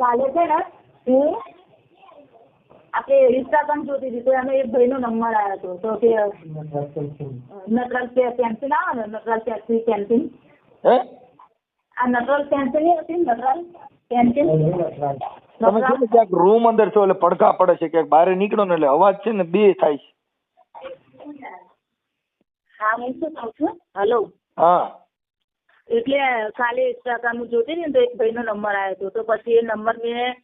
કાલે છે ને હું આપણે પણ જોતી હતી તો એમાં એક ભાઈનો નંબર આવ્યો હતો તો કે નટરાજ પે- આવે ને નટરાજ પેન્સિલ પેન્સિલ આ નટરાજ નહીં હતી નટરાજ? પેન્સિલ તમે છે ને ક્યાંક રૂમ અંદર છો એટલે પડઘા પડે છે ક્યાંક બહાર નીકળો ને એટલે અવાજ છે ને બે થાય છે. હા હું શું કહું છું? હલો હા. એટલે કાલે ઇન્સ્ટાગ્રામ જોતી હતી ને તો એક ભાઈનો નંબર આવ્યો હતો. તો પછી એ નંબર મેં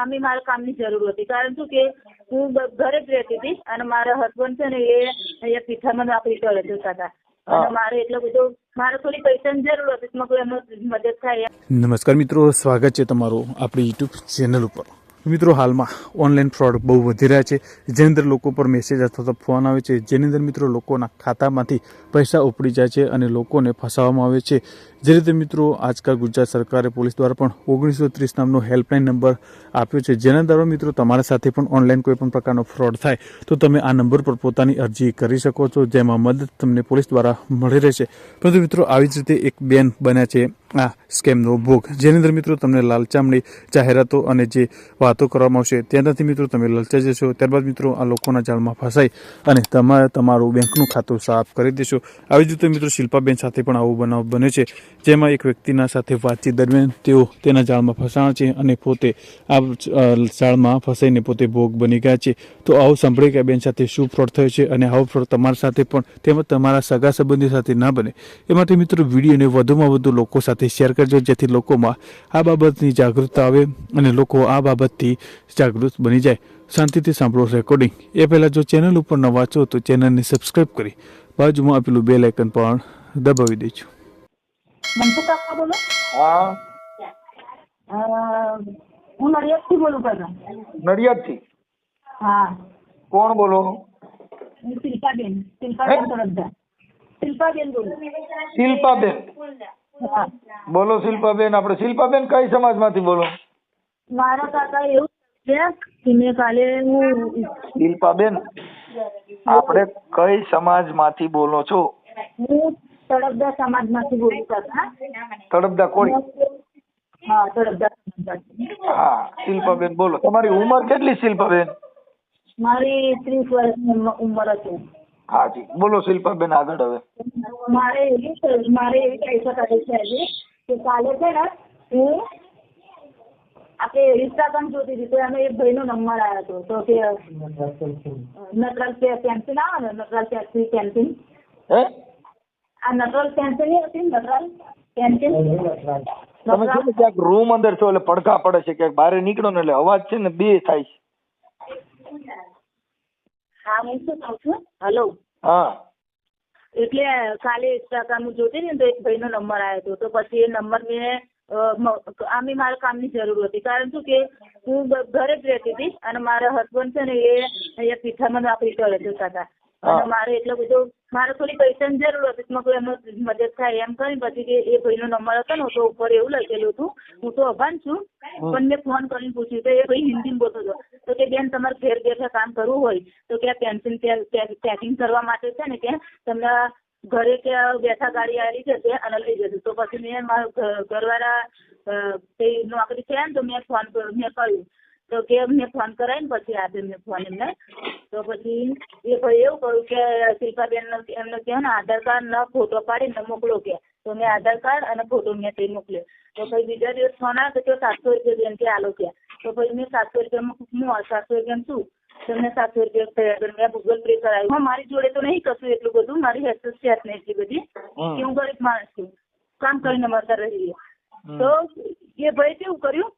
આમે મારે કામની જરૂર હતી. કારણ શું કે હું ઘરે જ રહેતી હતી અને મારા હસબન્ડ છે ને એ અહીંયા પીઠામાં નોકરી કરે જતા હતા મારે એટલો બધો મારે થોડી પૈસાની જરૂર હતી. તો મેં મદદ થાય નમસ્કાર મિત્રો સ્વાગત છે તમારું આપણી યુટ્યુબ ચેનલ ઉપર. મિત્રો, હાલમાં ઓનલાઈન ફ્રોડ બહુ વધી રહ્યા છે. જેની અંદર લોકો પર મેસેજ અથવા તો ફોન આવે છે, જેની અંદર મિત્રો લોકોના ખાતામાંથી પૈસા ઉપડી જાય છે અને લોકોને ફસાવવામાં આવે છે. જે રીતે મિત્રો, આજકાલ ગુજરાત સરકારે પોલીસ દ્વારા પણ ઓગણીસો ત્રીસ નામનો હેલ્પલાઇન નંબર આપ્યો છે, જેના દ્વારા મિત્રો તમારા સાથે પણ ઓનલાઈન કોઈ પણ પ્રકારનો ફ્રોડ થાય, તો તમે આ નંબર પર પોતાની અરજી કરી શકો છો, જેમાં મદદ તમને પોલીસ દ્વારા મળી રહેશે. પરંતુ મિત્રો, આવી જ રીતે એક બેન બન્યા છે આ સ્કેમનો ભોગ. જેની અંદર મિત્રો તમને લાલચામણી જાહેરાતો અને જે વાતો કરવામાં આવશે ત્યાંથી મિત્રો તમે લલચાઈ જશો. ત્યારબાદ મિત્રો આ લોકોના જાળમાં ફસાઈ અને તમારે તમારું બેંકનું ખાતું સાફ કરી દેશો. આવી જ રીતે મિત્રો શિલ્પાબેન સાથે પણ આવો બનાવ બને છે. જેમાં એક વ્યક્તિના સાથે વાતચીત દરમિયાન તેઓ તેના જાળમાં ફસાણા છે અને પોતે આ જાળમાં ફસાઈને પોતે ભોગ બની ગયા છે. તો આવું સાંભળી કે બેન સાથે શું ફ્રોડ થયો છે અને આવો ફ્રોડ તમારા સાથે પણ તેમજ તમારા સગા સંબંધી સાથે ના બને. એ માટે મિત્રો વિડીયોને વધુમાં વધુ લોકો સાથે શેર કરજો જેથી લોકોમાં આ બાબતની જાગૃતતા આવે અને લોકો આ બાબતથી જાગૃત બની જાય. શાંતિથી સાંભળો રેકોર્ડિંગ એ પહેલાં જો ચેનલ ઉપર ન વાંચો તો ચેનલને સબસ્ક્રાઇબ કરી બાજુમાં આપેલું બે લાયકન પણ દબાવી દેજો. મનસુખ કાકા બોલો? હું. નડિયાદથી બોલું કાકા નડિયાદથી? હા. કોણ બોલો? શિલ્પાબેન. શિલ્પાબેન તરફદાર શિલ્પાબેન બોલું. શિલ્પાબેન. બોલો શિલ્પાબેન આપણે શિલ્પાબેન કઈ સમાજમાંથી બોલો? મારા કાકા એવું છે કે મેં કાલે હું શિલ્પાબેન આપણે કઈ સમાજમાંથી બોલો છો? હું તળપદા સમાજમાંથી બોલું કાકા તળપદા કોળી? હા તળપદા હા શિલ્પાબેન બોલો. તમારી ઉંમર કેટલી શિલ્પાબેન? મારી ત્રીસ વર્ષની ઉંમ- ઉંમર હતી. હા જી બોલો શિલ્પાબેન આગળ હવે. મારે એવી મારે એવી કહી શકાય છે આજે કે કાલે છે ને હું આપણે ઇન્સ્ટાગ્રામ જોતી હતી તો એમાં એક ભાઈનો નંબર આવ્યો હતો તો કે નટરાજ પે- આવે ને નટરાજ પેન્સિલ પેન્સિલ હે? આ નટરાજ નહીં હતી નટરાજ પેન્સિલ તમે છે ને ક્યાંક રૂમ અંદર છો એટલે પડઘા પડે છે ક્યાંક બહાર નીકળો ને એટલે અવાજ છે ને બે થાય છે. હા હું શું કહું છું? હલો હા. એટલે કાલે ઇન્સ્ટાગ્રામ જોતી ને તો એક ભાઈનો નંબર આવ્યો હતો તો પછી એ નંબર મેં આમે મારા કામની જરૂર હતી. કારણ શું કે હું ઘરે જ રહેતી હતી અને મારા હસબન્ડ છે ને એ અહીંયા પીઠામાં નોકરી કરે છે હતા. અને મારે એટલો બધો મારે થોડી પૈસાની જરૂર હતી મેં એમાં મદદ થાય એમ કરી પછી કે એ ભાઈનો નંબર હતો ને તો ઉપર એવું લખેલું હતું હું તો અભાન છું પણ મેં ફોન કરીને પૂછ્યું તો એ ભાઈ હિન્દીમાં બોલતો હતો. તો કે બેન તમારે ઘેર બેઠા કામ કરવું હોય તો કે પેન્સિલ પેકિંગ કરવા માટે છે ને કે તમને ઘરે કે બેઠા ગાડી આવી જશે અને લઈ જશે તો પછી મેં મારા ઘરવાળા નોકરી છે ને તો મેં ફોન કર્યો મેં કહ્યું તો કે અમને ફોન ને પછી આપે મેં ફોન એમને. તો પછી એ ભાઈ એવું કહ્યું કે શિલ્પાબેન એમને કહ્યું ને આધાર કાર્ડ ના ફોટો પાડીને મોકલો કે. તો મેં આધાર કાર્ડ અને ફોટો મેં તે મોકલ્યો. તો પછી બીજા દિવસ ફોન આવ્યો તો કે સાતસો રૂપિયા બેન કે આલો કે. તો પછી મેં સાતસો રૂપિયા હું સાતસો રૂપિયા શું? તમને મેં સાતસો રૂપિયા થયા મેં ગૂગલ પે કરાવ્યું. હા મારી જોડે તો નહીં કશું એટલું બધું. મારી હેલ્થ છે જ નહીં એટલી બધી. કે હું ગરીબ માણસ છું. કામ કરીને મળતા રહીએ તો એ ભાઈ કેવું કર્યું?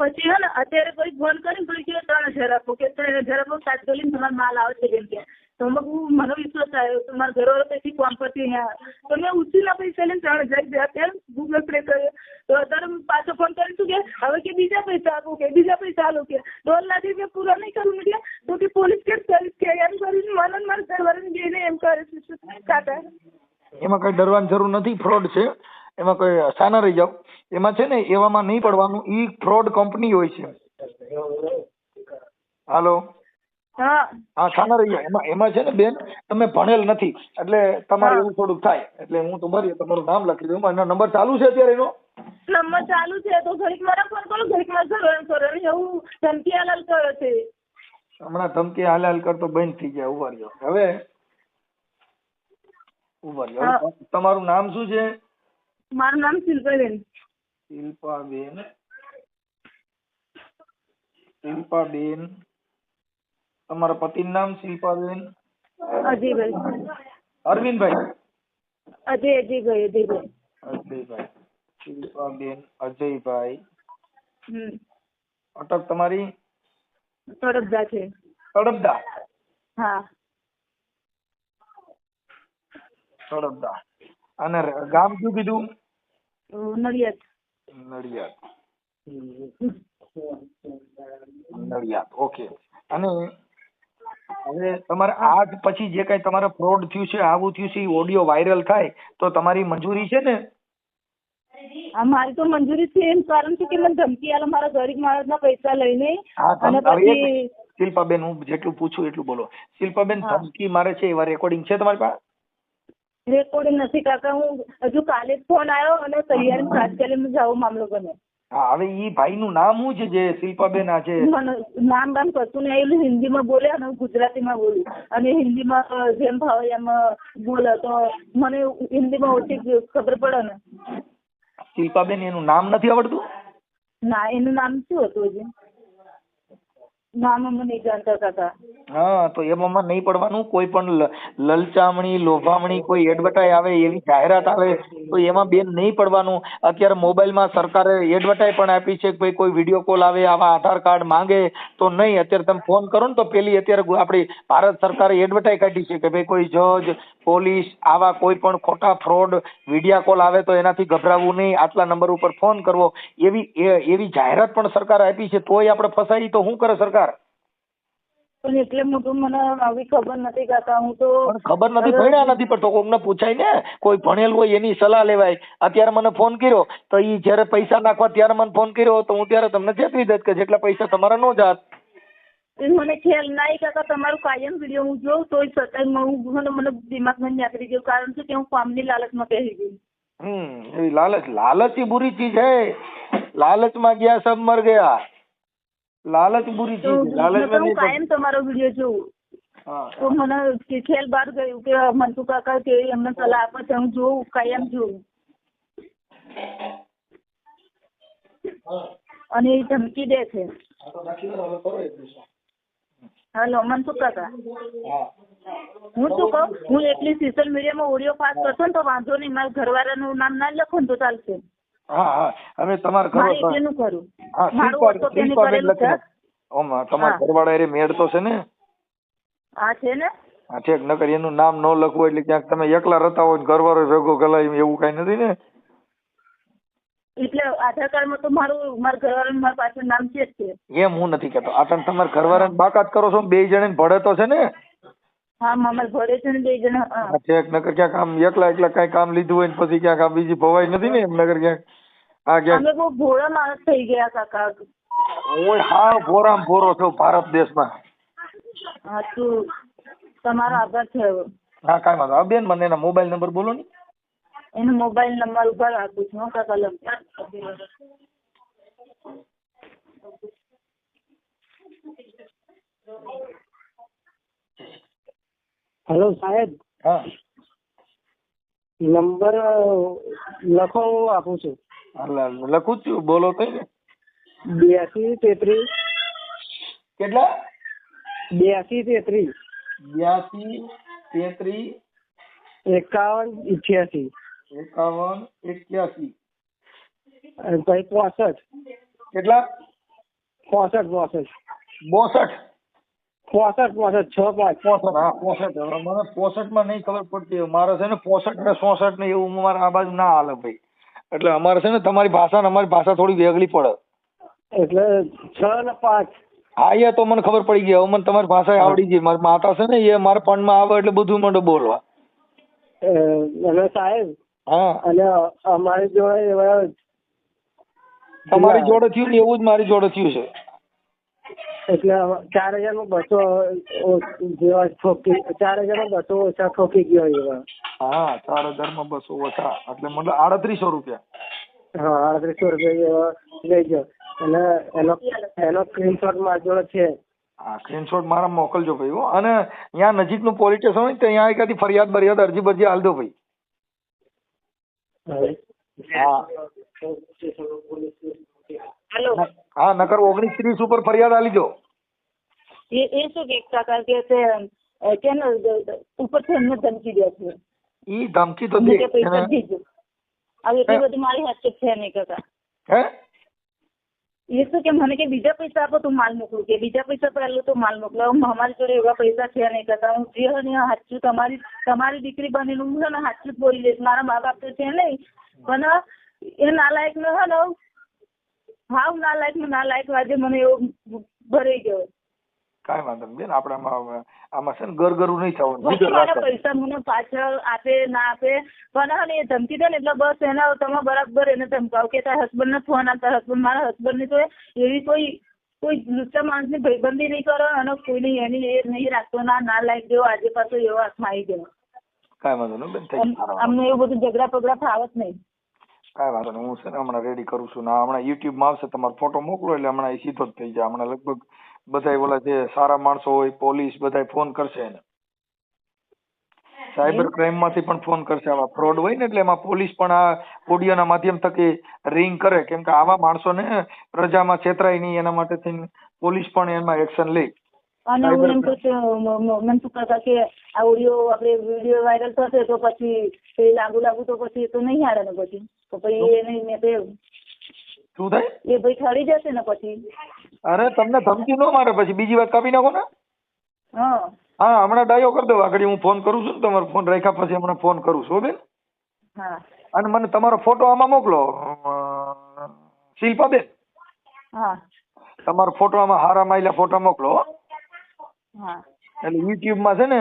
પછી હે ને, અત્યારે કોઈ ફોન કરીને પછી કે ત્રણ હજાર આપો, કે ત્રણ હજાર આપો તાત્કાલિક તમારો માલ આવે છે કેમ કે. તો હું, મને વિશ્વાસ આવ્યો તો મારા ઘરવાળા પછી ફોન પરથી અહીંયા તો મેં ઉછીના પૈસા લઈને ત્રણ હજાર રૂપિયા ગૂગલ પે કર્યો. તો અત્યારે પાછો ફોન કરું છું કે, હવે કે બીજા પૈસા આપો, કે બીજા પૈસા આલો કે દોઢ લાખ રૂપિયા પૂરા નહીં કરું એટલે, તો કે પોલીસ કેસ કરીશ કે એમ કરીને મને ને મારા ઘરવાળાને જઈને એમ કરે છે કાકા? એમાં કઈ ડરવાની જરૂર નથી ફ્રોડ છે. એમાં કોઈ સાના રહી જાવ એમાં છે ને એવામાં નહીં પડવાનું. ઈ ફ્રોડ કંપની હોય છે. હાલો? હા. હા સાના રહી જાવ એમાં એમાં છે ને બેન તમે ભણેલ નથી. એટલે તમારે એવું થોડુંક થાય. એટલે હું તમારી તમારું નામ લખી દઉં. એનો નંબર ચાલુ છે અત્યારે એનો? નંબર ચાલુ છે. તો ઘડીક મારા ફોન કરો ધમકી હાલાલ કર્યો છે. હમણાં ધમકી હાલાલ હાલ કરતો બંધ થઈ ગયા ઊભા રહ્યો હવે? ઊભા રહ્યો તમારું નામ શું છે? મારું નામ શિલ્પાબેન શિલ્પાબેન શિલ્પાબેન તમારા પતિનું નામ શિલ્પાબેન અજયભાઈ. અરવિંદભાઈ? અજય અજયભાઈ અજયભાઈ. અજયભાઈ. શિલ્પાબેન અજયભાઈ. અટક તમારી? તડપદા છે. તડપદા? હા. તડપદા. અને ગામ શું કીધું? નડિયાદ. નડિયાદ. નડિયાદ ઓકે. અને હવે તમારે આજ પછી જે કઈ તમારે ફ્રોડ થયું છે આવું થયું છે ઓડિયો વાયરલ થાય તો તમારી મંજૂરી છે ને? મારી તો મંજૂરી છે એમ કારણ છે કે મને ધમકી આલો મારા ગરીબ માણસના પૈસા લઈને. અને પછી શિલ્પાબેન હું જેટલું પૂછું એટલું બોલો. શિલ્પાબેન ધમકી મારે છે એવા રેકોર્ડિંગ છે તમારી પાસે? રેકોર્ડિંગ નથી કાકા હું હજુ કાલે જ ફોન આવ્યો અને તૈયારી હું. જાઉં મામલો બને હા હવે ઈ ભાઈનું નામ શું છે જે શિલ્પાબેન આ છે નામ બામ કશું નહીં આવેલું હિન્દીમાં બોલે અને ગુજરાતીમાં બોલી. અને હિન્દીમાં જેમ ભાવે એમ બોલે. તો મને હિન્દીમાં ઓછી ખબર પડે ને. શિલ્પાબેન એનું નામ નથી આવડતું? ના એનું નામ શું હતું હજી? નામ અમે નહીં નહીં પડવાનું. કોઈ પણ લલચામણી, લોભામણી, કોઈ એડવર્ટાઇઝ આવે, એવી જાહેરાત આવે, તો એમાં બેન નહીં પડવાનું. અત્યારે મોબાઈલમાં સરકારે એડવર્ટાઇઝ પણ આપી છે કે ભાઈ કોઈ વીડિયો કોલ આવે, આવા આધાર કાર્ડ માંગે, તો નહીં. અત્યારે તમે ફોન કરો ને તો પેલી અત્યારે આપણી ભારત સરકારે એડવર્ટાઇઝ કાઢી છે કે ભાઈ કોઈ જજ, પોલીસ, આવા કોઈ પણ ખોટા ફ્રોડ વિડીયા કોલ આવે તો એનાથી ગભરાવું નહીં. આટલા નંબર ઉપર ફોન કરવો. એવી એવી જાહેરાત પણ સરકારે આપી છે. તોય આપણે ફસાઈ તો શું કરે સરકાર? પણ એટલે મોટું મને આવી ખબર નથી કાકા હું તો ખબર નથી ભણ્યા નથી પણ તો કોકને પૂછાય ને. કોઈ ભણેલ હોય એની સલાહ લેવાય. અત્યારે મને ફોન કર્યો તો ઈ જ્યારે પૈસા નાખવા ત્યારે મને ફોન કર્યો તો હું ત્યારે તમને ચેતવી દેત કે જેટલા પૈસા તમારા નો જાત. એ મને ખ્યાલ ના કાકા તમારું કાયમ વીડિયો હું જોઉં તોય છતાંય હું મને દિમાગ દિમાગમાં નીકળી ગયું કારણ કે હું કામની લાલચમાં પહેરી ગઈ. હમ લાલચ લાલચ ઈ બુરી ચીજ હે. લાલચમાં ગયા સબ મર ગયા. લાલચ બુરી તો ચીજ લાલચ હું કાયમ તમારો વિડિયો જોઉં. હા. તો મને કે ખ્યાલ બહાર ગયું કે મનસુ કાકા કે એમને સલાહ આપે છે હું જોઉં કાયમ જોઉં. અને એ ધમકી દે છે. હેલો મનસુખ કાકા. હું શું કહું? હું એટલી સોશિયલ મીડિયામાં ઓડિયો પાસ કરશો ને તો વાંધો નહીં. મારા ઘરવાળાનું નામ ના લખો ને તો ચાલશે. હા હા. હવે તમારે કરો હા ઓમ તમારા. ઘરવાળા એ મેળ તો છે ને? હા છે ને? હા ઠીક નકર એનું નામ ન લખવું એટલે ક્યાંક તમે એકલા રહેતા હોય ઘરવાળો ભેગો ગલાય એવું કઈ નથી ને? એટલે આધાર કાર્ડમાં તો મારું મારા ઘરવાળાનું મારા પાછળ નામ છે જ છે એમ હું નથી કેતો આ તમે તમારા ઘરવાળાને બાકાત કરો છો બે જણે ભળે તો છે ને? હા મામા ભરે છે ને બે જણા હા. હા નકર ક્યાંક આમ એકલા એકલા કઈ કામ લીધું હોય ને પછી ક્યાંક આમ બીજી ભવાઈ નથી ને એમ નગર ક્યાંક આ ક્યાંક અમે બહુ ભોળા માણસ થઈ ગયા કાકા ઓય હા ભોરામ ભોરો છો ભારત દેશમાં. હા તું તમારો આભાર છે હા કાંઈ વાંધો હા બેન મને એના મોબાઈલ નંબર બોલો ને. એનો મોબાઈલ નંબર ઉપર આપું છું હો કાકા લખ હેલો સાહેબ. હા. નંબર લખો હું આપું છું. લખું છું. બોલો તો બ્યાસી તેત્રીસ. કેટલા? બ્યાસી તેત્રીસ. બ્યાસી તેત્રીસ. એકાવન ઇઠ્યાસી. એકાવન એક્યાસી. અને પછી પોસઠ. કેટલા? પોસઠ પોસઠ. બોસઠ. પોસઠ પોસઠ છ પાંચ. પોસઠ હા પોસઠ. મને પોસઠમાં નહીં ખબર પડતી. મારે છે ને પોસઠ ને ચોસઠ ને એવું મારે આ બાજુ ના હાલે ભાઈ. એટલે અમારે છે ને તમારી ભાષા ને અમારી ભાષા થોડી વેગળી પડે. એટલે છ ને પાંચ. હા એ તો મને ખબર પડી ગઈ. હવે મને તમારી ભાષા આવડી ગઈ. મારી માતા છે ને એ મારા પણમાં આવે એટલે બધું મને બોલવા. અને સાહેબ હા. અને અમારી જોડે તમારી જોડે થયું ને એવું જ મારી જોડે થયું છે. એટલે ચાર હજારમાં બસો જેવા ઠોકી ચાર હજારમાં બસો ઓછા ઠોકી ગયો એવા હા ચાર હજારમાં બસો ઓછા. એટલે મતલબ આડત્રીસો રૂપિયા. હા આડત્રીસો રૂપિયા જેવા લઈ ગયો. અને એનો એનો સ્ક્રીનશોટ મારી જોડે છે. હા સ્ક્રીનશોટ મારા મોકલજો ભાઈ હો. અને ત્યાં નજીકનું પોલીસ સ્ટેશન હોય ત્યાં એકાદી ફરિયાદ બરિયાદ અરજી બરજી હાલ દો ભાઈ. હા. હાલો હા નકર ઓગણીસ ત્રીસ ઉપર ફરિયાદ આલી દો એ એ શું કે કાકા કે તે અ, કે ને ઉપરથી એમને ધમકી દે છે ઈ ધમકી તો અમને દે કે પૈસા એને- દીજો હવે એટલી બધી મારી હાથ છે નહીં કાકા હે એ શું કે મને કે બીજા પૈસા આપો તો માલ મોકલું કે બીજા પૈસા પહેલું તો માલ મોકલો હવે અમારી જોડે એવા પૈસા છે નહીં કરતા હું જે હોય ને એ હાચું તમારી તમારી દીકરી બનીને હું છે ને હાચું જ બોલી લઈશ મારા મા બાપ તો છે નહીં પણ એ નાલાયક નો હે ને હાવ નાલાયક ના નાલાયક આજે મને એવો ભરાઈ ગયો. કાંઈ વાંધો નહીં બેન આપણે આમાં આમાં છે ને ગરગરું નહીં થવાનું. મારા પૈસા મને પાછળ આપે ના આપે પણ એ ધમકી દે ને એટલે બસ એના તમે બરાબર એને ધમકાવ કે તારા હસબન્ડ ને ફોન આપતા હસબન્ડ મારા હસબન્ડની તો એવી કોઈ કોઈ લુચ્ચા માણસની ભાઈબંધી નહીં કરો અને કોઈની એની એ નહીં રાખતો ના ના લાયક દેવો આજે પાછો એવો હાથમાં આવી ગયો. કાંઈ વાંધો નહીં બેન. અમને એવું બધું ઝઘડા પગડા ફાવત નહીં. કાંઈ વાંધો નહીં હું છે ને હમણાં રેડી કરું છું ના હમણાં યુટ્યુબમાં આવશે તમારો ફોટો મોકલો એટલે હમણાં એ સીધો જ થઈ જાય. હમણાં લગભગ બધાય ઓલા જે સારા માણસો હોય પોલીસ બધાય ફોન કરશે એને. સાયબર ક્રાઇમમાંથી પણ ફોન કરશે. આવા ફ્રોડ હોય ને એટલે એમાં પોલીસ પણ આ ઓડિયોના માધ્યમ થકી રિંગ કરે. કેમ કે આવા માણસોને પ્રજામાં છેતરાય નહીં એના માટે થઈને પોલીસ પણ એમાં એક્શન લે. અને હું એમ કહું છું મનસુખ કાકા કે આ ઓડિયો આપણે વીડિયો વાયરલ થશે તો પછી એ લાગુ લાગુ તો પછી એ તો નહીં હારે ને પછી. તો પછી એને મેં તો શું થાય? એ ભાઈ ઠરી જશે ને પછી. અરે તમને ધમકી ન મારે પછી. બીજી વાત કાપી નાખો ને. હા. હા હમણાં ડાયો કરી દો આગળ હું ફોન કરું છું તમારો ફોન રાખ્યા પછી હમણાં ફોન કરું છું બેન. હા. અને મને તમારો ફોટો આમાં મોકલો. શિલ્પા બેન. હા. તમારો ફોટો આમાં હારા માયલા ફોટા મોકલો એટલે યુટ્યુબમાં છે ને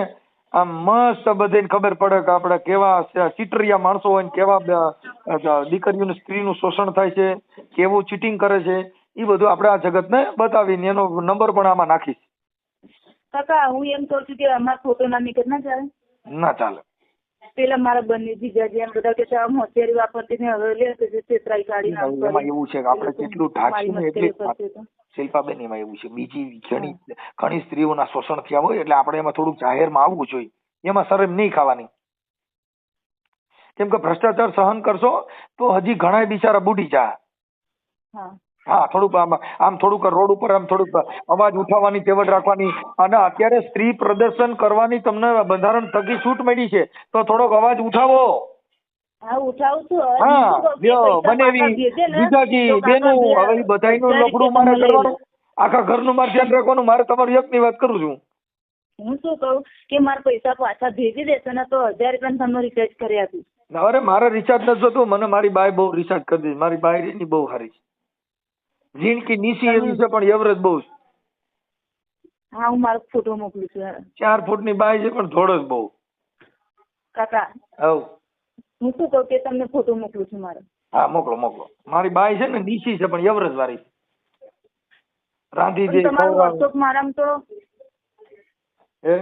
આમ મસ્ત બધાને ખબર પડે કે આપણે કેવા ચીટરિયા માણસો હોય ને કેવા દીકરીઓનું સ્ત્રીનું શોષણ થાય છે કેવું ચીટિંગ કરે છે એ બધું આપણે આ જગતને બતાવીને એનો નંબર પણ આમાં નાખીશ. કાકા હું એમ કહું છું કે આમાં ફોટો ના નીકળ ના ચાલે. ના ચાલે. પેલા મારા બંને જીજાજી એમ બધા કે આમ હોશિયારી વાપરતી ને હવે લે છેતરાઈ કાઢી એમાં એવું છે કે આપણે જેટલું ઢાંકીને એટલી. શિલ્પાબેન એમાં એવું છે. બીજી ઘણી ઘણી સ્ત્રીઓના શોષણ થયા હોય એટલે આપણે એમાં થોડુંક જાહેરમાં આવવું જોઈએ. એમાં શરમ નહીં ખાવાની. કેમ કે ભ્રષ્ટાચાર સહન કરશો તો હજી ઘણા બિચારા બુડી જા. હા થોડુંક આમ આમ થોડુંક રોડ ઉપર આમ થોડુંક અવાજ ઉઠાવવાની તેવડ રાખવાની. અને અત્યારે સ્ત્રી પ્રદર્શન કરવાની તમને બંધારણ થકી છૂટ મળી છે. તો થોડોક અવાજ ઉઠાવો. હા ઉઠાવું છું. લ્યો બનેવી કાકા બેનું હવે બધાયનું લફડું મારે. કરવાનું. આખા ઘરનું મારે ધ્યાન રાખવાનું. મારે તમારી એકની વાત કરું છું. હું શું કહું કે મારા પૈસા પાછા ભેજી દેશે ને તો હજાર રૂપિયા તમને રિચાર્જ કરી આપીશ. અરે મારે રિચાર્જ નથી થતું મને મારી બાય બહુ રિચાર્જ કરી દીધી. મારી બાય બહુ સારી છે. જીણકી નીસી એવી છે પણ એવરેજ બહુ છે. હા હું મારો ફોટો મોકલું છું ચાર ચાર ફૂટની બાય છે પણ થોડો જ બહુ. કાકા હવ હું શું કહું કે તમને ફોટો મોકલું છું મારો? હા મોકલો મોકલો. મારી બાય છે ને નીસી છે પણ એવરેજ વાળી. રાંધી દે તમારું વોટ્સઅપ મારામ તો હે?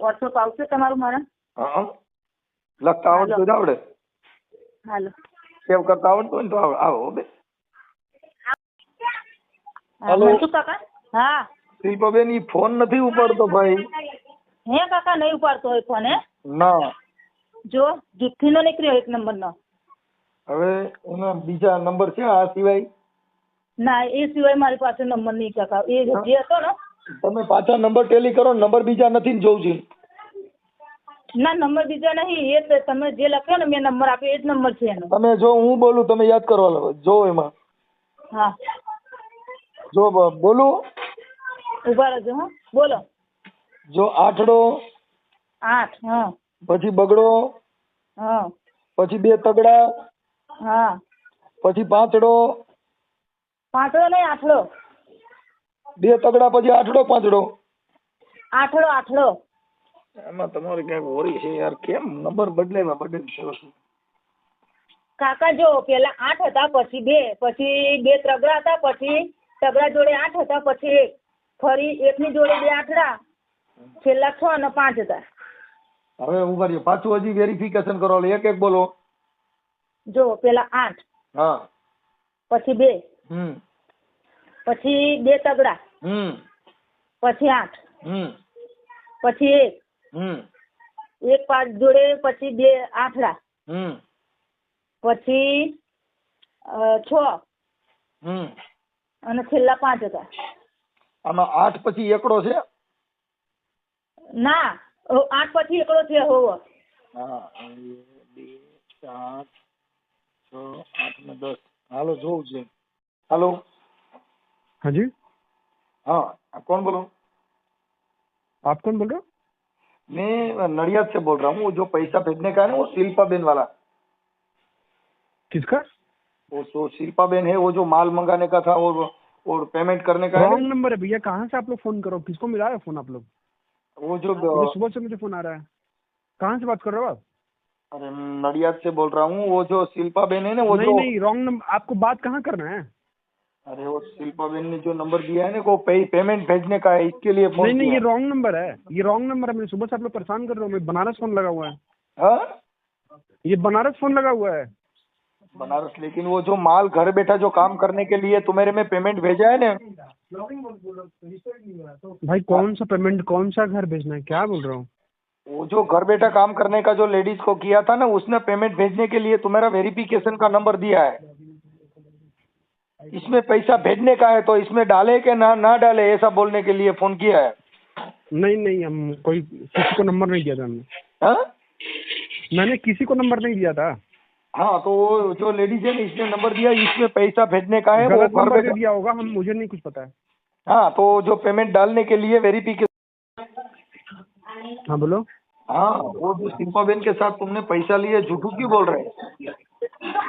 વોટ્સઅપ આવશે તમારું મારા? હા લખતા આવડતું જ આવડે. હાલો. સેવ કરતા આવડતું હોય ને તો આવો બે હા, હાલો. શું કાકા હા. શિલ્પાબેન ઈ ફોન નથી ઉપાડતો ભાઈ. હે કાકા નહીં ઉપાડતો હોય ફોન હે? ના. જો જુઠ્ઠી નો નીકળ્યો એક નંબર નો હવે એના બીજા નંબર છે આ સિવાય? ના એ સિવાય મારી પાસે નંબર નહીં કાકા. એ જે હતો ને? તમે પાછા નંબર ટેલી કરો નંબર બીજા નથી ને જોઉં છું. ના નંબર બીજા નહીં એ તમે જે લખ્યો ને મેં નંબર આપ્યો એ જ નંબર છે એનો. તમે જો હું બોલું તમે યાદ કરવા લાગો. જો એમાં. હા. જો બોલું. ઊભા રહેજો હા. બોલો. જો આઠડો. આઠ હા. પછી બગડો. હા. પછી બે તગડા. હા. પછી પાંચડો. પાંચડો નહીં આઠડો. બે તગડા પછી આઠડો પાંચડો. આઠડો આઠડો. એમાં તમારે ક્યાંક હોરી છે યાર કેમ નંબર બદલાવ્યા બદલે કાકા જો પેલા આઠ હતા પછી બે પછી બે તગડા હતા પછી તગડા જોડે આઠ હતા પછી એક ફરી એકની જોડે બે આઠડા. છેલ્લા છ અને પાંચ હતા. હવે ઊભા રહ્યો પાછું હજી વેરિફિકેશન કરો. એક એક બોલો. જો પેલા આઠ. હા. પછી બે. હમ. પછી બે તગડા. હમ. પછી આઠ. હમ. પછી એક. હમ. એક પાંચ જોડે પછી બે આઠડા. હમ. પછી છ. હમ. અને છેલ્લા પાંચ હતા આમાં આઠ પછી એકડો છે ના અ, આઠ પછી એકડો છે હોવો હા એક બે ચાર છ આઠ ને દસ હાલો જોવું છે હાલો हाँ जी हाँ आप कौन बोलो आप कौन बोल रहे हो मैं नडियाद से बोल रहा हूँ वो जो पैसा भेजने का है ना वो शिल्पा बेन वाला किसका वो जो शिल्पा बहन है वो जो माल मंगाने का था और और पेमेंट करने का है रॉन्ग नंबर है भैया कहाँ से आप लोग फ़ोन करो? किसको मिला है फ़ोन आप लोग? वो जो सुबह से मुझे फ़ोन आ रहा है। कहाँ से बात कर रहे हो आप? अरे नडियाद से बोल रहा हूँ वो जो शिल्पा बहन है ना वो नहीं जो नहीं रॉन्ग नंबर आपको बात कहाँ करना है? अरे वो शिल्पा बहन ने जो नंबर दिया है ना वो पे, पेमेंट भेजने का है इसके लिए फ़ोन नहीं नहीं ये रॉन्ग नंबर है। ये रॉन्ग नंबर है मैंने सुबह से आप लोग परेशान कर रहा हूँ मैं बनारस फ़ोन लगा हुआ है। हाँ? ये बनारस फ़ोन लगा हुआ है। बनारस लेकिन वो जो माल घर बैठा जो काम करने के लिए तुम्हारे में पेमेंट भेजा है ना? भाई कौन सा पेमेंट कौन सा घर भेजना है? क्या बोल रहा हूँ? वो जो घर बैठा काम करने का जो लेडीज़ को किया था ना उसने पेमेंट भेजने के लिए तुम्हारा वेरिफिकेशन का नंबर दिया है। इसमें पैसा भेजने का है तो इसमें डाले के ना ना डाले ऐसा बोलने के लिए फ़ोन किया है। नहीं नहीं हम कोई किसी को नंबर नहीं दिया था हमने। हाँ? मैंने किसी को नंबर नहीं दिया था। हाँ तो जो लेडीज़ है इसने नंबर दिया इसमें पैसा भेजने का है वो घर नंबर दिया होगा हम मुझे नहीं कुछ पता है। हाँ तो जो पेमेंट डालने के लिए वेरिफिकेशन हाँ बोलो। हाँ वो जो सिम्पा बेन के साथ तुमने पैसा लिए झूठू क्यों बोल रहे हैं?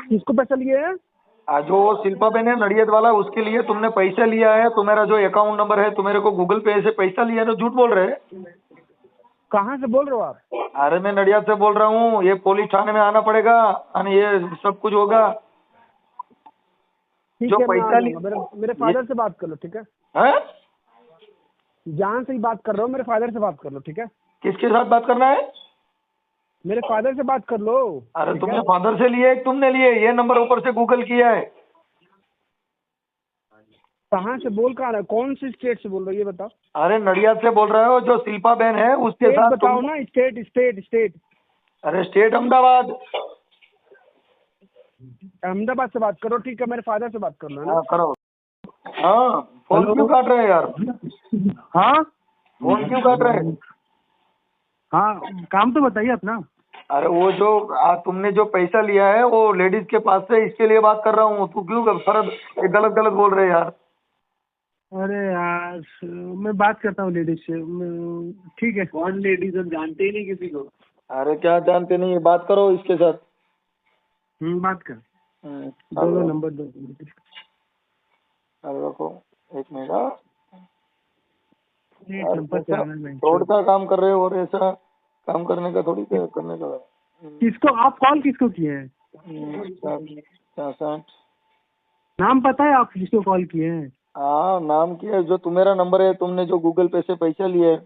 किसको पैसा लिए है? आ, जो शिल्पा बेन है नड़ियत वाला उसके लिए तुमने पैसा लिया है तुम्हारा जो अकाउंट नंबर है तुम्हारे को गूगल पे से पैसा लिया है तो झूठ बोल रहे हैं? कहाँ से बोल रहे हो आप? अरे मैं नडियाद से बोल रहा हूँ ये पुलिस थाने में आना पड़ेगा और ये सब कुछ होगा। ठीक जो है मैं आ पैसा जाऊँगा। मेरे मेरे फादर से बात कर लो ठीक है? हैं? जहाँ से ही बात कर रहा हूँ मेरे फादर से बात कर लो ठीक है? किसके साथ बात करना है? मेरे फादर से बात कर लो अरे ठीक तुमने फादर से लिए तुमने लिए ये नंबर ऊपर से गूगल किया है। कहाँ से बोल कहाँ रहे कौन सी स्टेट से बोल रहे हो? ये बताओ। अरे नडिया से बोल रहे हो जो शिल्पा बहन है उसके साथ बताओ तुम ना स्टेट स्टेट स्टेट अरे स्टेट अहमदाबाद। अहमदाबाद से बात करो ठीक है मेरे फादर से बात कर लो है ना? हाँ करो। हाँ फ़ोन क्यों काट रहे हैं यार? हाँ? फ़ोन क्यों काट रहे हैं? हाँ काम तो बताइए अपना। अरे वो जो आ, तुमने जो पैसा लिया है वो लेडीज़ के पास से इसके लिए बात कर रहा हूँ तू क्यों गलत गलत बोल रहे हैं यार? अरे यार मैं बात करता हूँ लेडीज़ से। मैं- ठीक है। कौन लेडीज़ हम जानते ही नहीं किसी को। अरे क्या जानते नहीं बात करो इसके साथ। हम्म, बात कर। हम्म, दो दो नंबर दो हेलो, रखो एक मिनट। हाँ। एक यार, नंबर ऐसा चलाना है फ्रॉड का काम कर रहे हो और ऐसा काम करने का थोड़ी क्या करने का किसको आप कॉल किसको किए हैं? हम्म, चौसठ नाम पता है आप किसको कॉल किए हैं? हाँ नाम क्या है जो तुम्हारा नंबर है तुमने जो गूगल पे से पैसा लिए है।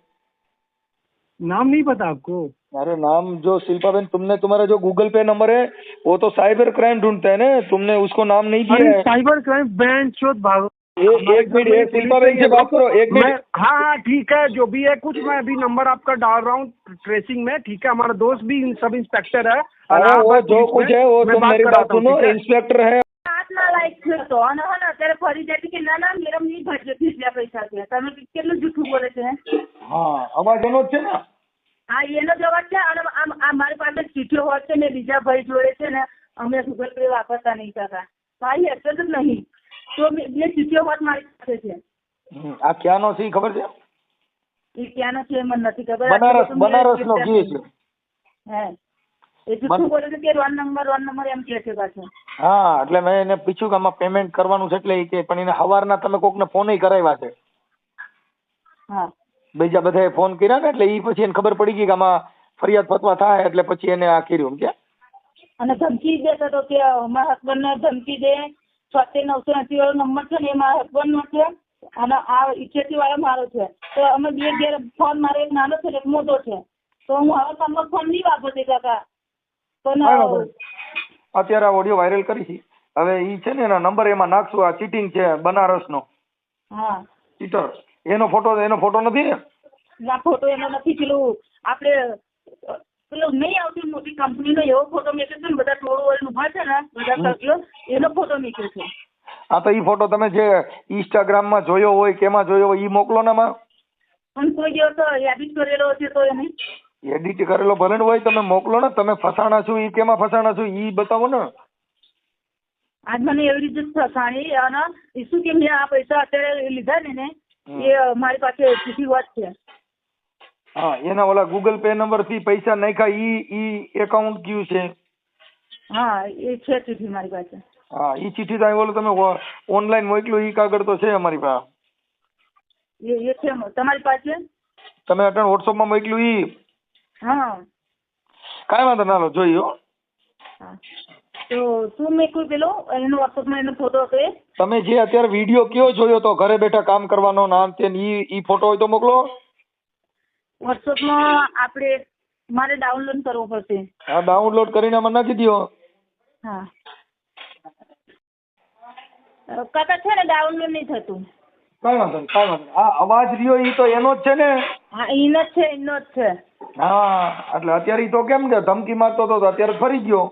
नाम नहीं पता आपको? अरे नाम जो शिल्पा बेन तुमने तुम्हारा जो गूगल पे नंबर है वो तो साइबर क्राइम ढूंढता है ना तुमने उसको नाम नहीं दिया अरे है। साइबर क्राइम बैंक चोत भाग। एक एक मिनट एक शिल्पा बेन से बात करो एक मैं मिनट। हाँ हाँ ठीक है जो भी है कुछ मैं अभी नंबर आपका डाल रहा हूँ ट्रेसिंग में ठीक है? हमारा दोस्त भी सब इंस्पेक्टर है अरे वो इलाहाबाद जो पुलिस कुछ में। है वो मैं तुम मेरी बात कराता हूँ, सुनो ठीक है? इंस्पेक्टर है। લાયક થયો હતો અને હે ને અત્યારે ફરી જાય કે ના ના મેડમ નહીં ભરજો કેટલા પૈસા છે. તમે કેટલું જૂઠું બોલે છે હા? અવાજ એનો જ છે ને? હા એનો જવાબ છે. અને આ મારી પાસે ચીઠીઓ હોય છે ને બીજા ભાઈ જોડે છે ને અમે ગૂગલ પે વાપરતા નહીં થતા. મારી હેરફેર જ નહીં. તો બે ચીઠીઓ હોત મારી પાસે છે. આ ક્યાંનો છે ખબર છે? એ ક્યાંનો છે એ મને નથી ખબર. બનારસ બનારસ નો ઘી છે. હે. હા એટલે મેં એને પૂછ્યું કે આમાં પેમેન્ટ કરવાનું છે એટલે ઈ કે પણ એને સવારના તમે કોકને ફોન કરાવ્યા છે. બીજા બધાએ ફોન કર્યા ને એટલે એ પછી એને ખબર પડી ગઈ કે આમાં ફરિયાદ ફતવા થાય એટલે પછી એને આ કર્યું કે? અને ધમકી દેતો હતો કે મારા હસબન્ડ ને ધમકી દે. છોતેર નવસો એસી વાળો નંબર છે ને એ મારા હસબન્ડ નો છે અને આ ઇઠ્યાસી વાળો મારો છે. તો અમે બે ઘેર ફોન મારો એક નાનો છે એક મોટો છે. તો હું હવે તમને ફોન નહીં વાપરતી કાકા. પણ અત્યારે આ ઓડિયો વાયરલ કરી છે. હવે ઈ છે ને એના નંબર એમાં નાખશું. આ ચીટિંગ છે બનારસનો. હા. ચીટર એનો ફોટો એનો ફોટો નથી ને ના ફોટો એનો નથી. પેલું આપણે પેલું નહીં આવતી મોટી કંપનીનો એવો ફોટો મૂક્યો છે ને બધા ટોળું વળીને ઊભા છે ને બધા સભ્યો એનો ફોટો મૂક્યો છે. હા તો ઈ ફોટો તમે જે ઇન્સ્ટાગ્રામમાં જોયો હોય કેમાં જોયો હોય ઈ મોકલો ને માં પણ કોઈ દિવસ યાદી કરેલો હશે તો એને એડિટ કરેલો ભલે હોય તમે મોકલો ને તમે ફસાણા છો ઈ કેમાં ફસાણા છો ઈ બતાવો ને. આજ મને એવી રીતે ફસાણી અને એ શું કે મેં આ પૈસા અત્યારે લીધા ને ને એ મારી પાસે ચીઠી વાત છે. હા એના ઓલા ગૂગલ પે નંબરથી પૈસા નાખ્યા ઈ ઈ એકાઉન્ટ કયું છે? હા એ છે ચીઠી મારી પાસે. હા ઈ ચીઠી તો ઓલું તમે ઓનલાઈન મોકલ્યું ઈ કાગળ તો છે અમારી પાસે. એ એ છે તમારી પાસે. તમે અટણ વોટ્સઅપમાં મોકલ્યું ઈ હા. કાંઈ વાંધો ના લો જોઈ હો. તો શું મેં કોઈ પેલો એનો વોટ્સઅપમાં એનો ફોટો હતો એ તમે જે અત્યારે વીડિયો કયો જોયો તો ઘરે બેઠા કામ કરવાનો નામ તે ઈ ઈ ફોટો હોય તો મોકલો. વોટ્સઅપમાં આપણે મારે ડાઉનલોડ કરવો પડશે. હા ડાઉનલોડ કરીને મને નાખી દો હા. કાકા છે ને ડાઉનલોડ નહીં થતું? કાંઈ વાંધો નહીં કાંઈ વાંધો નહીં. આ અવાજ રહ્યો એ તો એનો જ છે ને? હા એનો જ છે એનો જ છે. હા એટલે અત્યારે ઈ તો કેમ કે ધમકી મારતો હતો તો અત્યારે ફરી ગયો.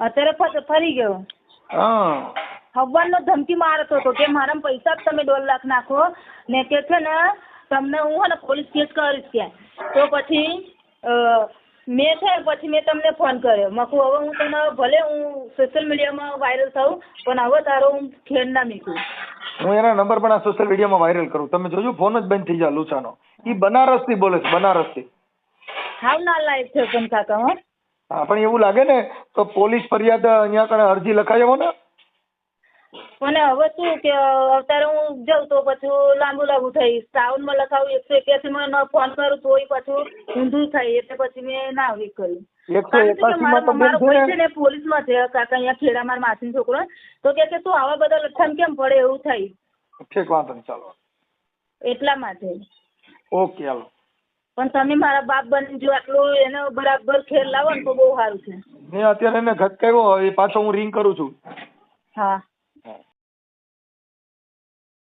અત્યારે ફ- ફરી ગયો? હા. હવાનો ધમકી મારતો હતો કે મારા પૈસા જ તમે દોઢ લાખ નાખો. ને કે છે ને તમને હું હે ને પોલીસ કેસ કરીશ કે. તો પછી અ, મેં છે પછી મેં તમને ફોન કર્યો. મેં હવે હું તને ભલે હું સોશિયલ મીડિયામાં વાયરલ થઉં પણ હવે તારો હું ખેડ ના મીકું. હું એના નંબર પણ આ સોશિયલ મીડિયામાં વાયરલ કરું. તમે જોજો ફોન જ બંધ થઈ જાય લુચાનો ઈ બનારસથી બોલે છે બનારસથી હાવ ના લાયક છે પણ કાકા હા પણ એવું લાગે ને તો પોલીસ ફરિયાદ અહીંયા કણે અરજી લખાઈ આવો ને. પણ હવે શું કે અત્યારે હું જાઉં તો પછી લાંબુ લાંબુ થઈ શ્રાવણમાં લખાવું એકસો એક્યાસીમાં ન ફોન કરું તોય પાછું ઊંધું થાય એટલે પછી મેં ના આવી કર્યું પોલીસમાં છે કાકા અહીંયા ખેડા મારા માસી છોકરો તો કે કે તું આવા બધા લઠ્ઠામાં કેમ પડે એવું થાય. ઠીક વાંધો નહીં ચાલો. એટલા માટે. ઓકે હાલો. પણ તમે મારા બાપ બની જો આટલું એને બરાબર ખેલ લાવો ને તો બહુ સારું છે. મેં અત્યારે એને ઘટકાવ્યો એ પાછો હું રિંગ કરું છું. હા.